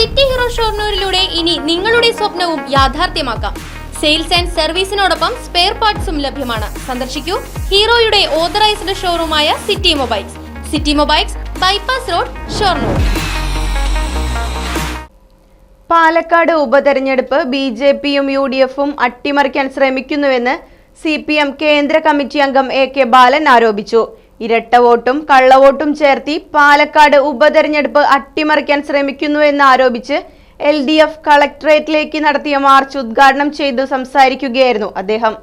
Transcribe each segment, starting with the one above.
City hero ഷോർണൂരിലൂടെ ഇനി നിങ്ങളുടെ സ്വപ്നവും യാഥാർത്ഥ്യമാക്കാം. സെയിൽസ് ആൻഡ് സർവീസിനോടൊപ്പം സ്പെയർ പാർട്സും ലഭ്യമാണ്. സന്ദർശിക്കൂ ഹീറോയുടെ authorised ഷോറൂമായ city mobiles. City mobiles bypass road Shoranur. Palakkad ഉപതെരഞ്ഞെടുപ്പ് ബി ജെ പിയും യു ഡി എഫും അട്ടിമറിക്കാൻ ശ്രമിക്കുന്നുവെന്ന് സി പി എം കേന്ദ്ര കമ്മിറ്റി അംഗം എ കെ ബാലൻ ആരോപിച്ചു. ഇരട്ട വോട്ടും കള്ളവോട്ടും ചേർത്തി പാലക്കാട് ഉപതെരഞ്ഞെടുപ്പ് അട്ടിമറിക്കാൻ ശ്രമിക്കുന്നുവെന്ന് ആരോപിച്ച് എൽ ഡി എഫ് കളക്ടറേറ്റിലേക്ക് നടത്തിയ മാർച്ച് ഉദ്ഘാടനം ചെയ്തു സംസാരിക്കുകയായിരുന്നു അദ്ദേഹം.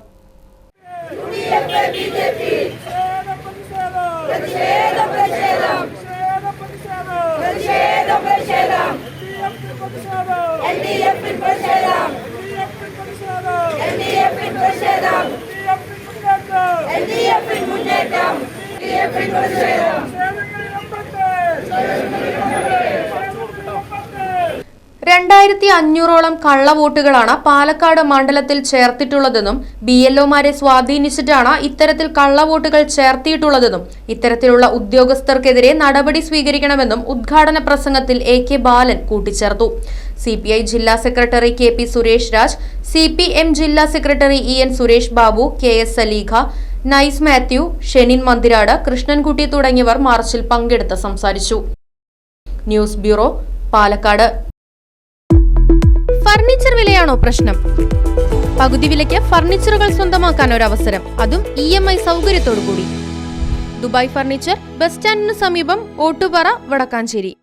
രണ്ടായിരത്തി അഞ്ഞൂറോളം കള്ളവോട്ടുകളാണ് പാലക്കാട് മണ്ഡലത്തിൽ ചേർത്തിട്ടുള്ളതെന്നും ബി എൽഒമാരെ സ്വാധീനിച്ചിട്ടാണ് ഇത്തരത്തിൽ കള്ളവോട്ടുകൾ ചേർത്തിയിട്ടുള്ളതെന്നും ഇത്തരത്തിലുള്ള ഉദ്യോഗസ്ഥർക്കെതിരെ നടപടി സ്വീകരിക്കണമെന്നും ഉദ്ഘാടന പ്രസംഗത്തിൽ എ കെ ബാലൻ കൂട്ടിച്ചേർത്തു. സി പി ഐ ജില്ലാ secretary K P Suresh Raj C P M ജില്ലാ secretary E N Suresh Babu K S Saleekha Nice Mathew Shenin Mandirad Krishnankutty തുടങ്ങിയവർ മാർച്ചിൽ പങ്കെടുത്ത് സംസാരിച്ചു. News bureau Palakkad. ഫർണിച്ചർ വിലയാണോ പ്രശ്നം? പകുതി വിലയ്ക്ക് ഫർണിച്ചറുകൾ സ്വന്തമാക്കാൻ ഒരു അവസരം അതും ഇ എം ഐ സൗകര്യത്തോടു കൂടി ദുബായ് ഫർണിച്ചർ ബസ് സ്റ്റാൻഡിന് സമീപം ഓട്ടുപാറ വടക്കാഞ്ചേരി.